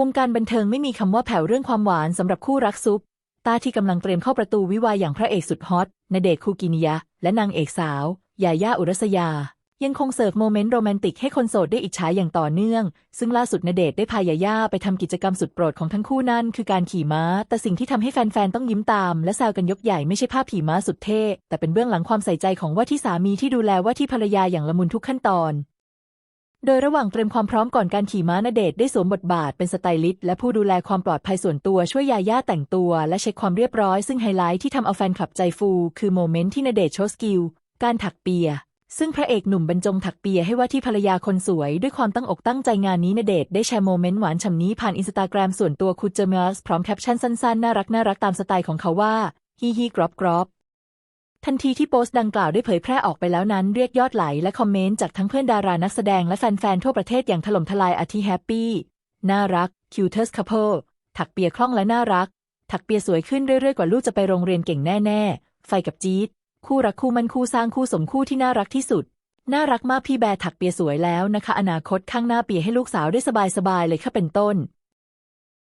วงการบันเทิงไม่มีคำว่าแผ่วเรื่องความหวานสำหรับคู่รักซุป ตาที่กำลังเตรียมเข้าประตูวิวาห์อย่างพระเอกสุดฮอตณเดชคูกินิยะ และนางเอกสาว ยาย่าอุรัสยา ยังคงเสิร์ฟโมเมนต์โรแมนติกให้คนโสดได้อิจฉาอย่างต่อเนื่อง ซึ่งล่าสุดณเดชได้พายาย่าไปทำกิจกรรมสุดโปรดของทั้งคู่นั่นคือการขี่ม้า แต่สิ่งที่ทำให้แฟนๆต้องยิ้มตาม และแซวกันยกใหญ่ไม่ใช่ภาพขี่ม้าสุดเท่แต่เป็นเบื้องหลังความใส่ใจของว่าที่สามีที่ดูแลว่าที่ภรรยาอย่างละมุนทุกขั้นตอน โดยระหว่างเตรียมความพร้อมก่อนการขี่ม้าณเดชได้สวมบทบาทเป็นสไตลิสต์และผู้ดูแลความปลอดภัยส่วนตัวช่วยยาย่าแต่งตัวและเช็คความเรียบร้อยซึ่งไฮไลท์ที่ทำเอาแฟนคลับใจฟู คือโมเมนต์ที่ณเดชโชว์สกิล การถักเปีย ซึ่งพระเอกหนุ่มบรรจงถักเปียให้ว่าที่ภรรยาคนสวยด้วยความตั้งอกตั้งใจงานนี้ณเดชได้แชร์โมเมนต์หวานฉ่ำนี้ผ่านอินสตาแกรมส่วนตัวคูเจอร์มัสพร้อมแคปชั่นสั้นๆน่ารักน่ารักตามสไตล์ของเขาว่า ฮีฮีกรอบกรอบ ทันทีที่โพสต์ดังกล่าวได้เผยแพร่ออกไปแล้วนั้นเรียกยอดไหลและคอมเมนต์จากทั้งเพื่อนดารานักแสดงและแฟนๆทั่วประเทศอย่างถล่มทลายอาทิแฮปปี้น่ารักคิวเทอร์สคัพเปิลถักเปียคล่องและน่ารัก ถักเปียสวยขึ้นเรื่อยๆกว่าลูกจะไปโรงเรียนเก่งแน่ๆ ไฟกับจี๊ดคู่รักคู่มันคู่สร้างคู่สมคู่ที่น่ารักที่สุด น่ารักมากพี่แบร์ถักเปียสวยแล้วนะคะ อนาคตข้างหน้าเปียให้ลูกสาวได้สบายๆเลยค่ะเป็นต้น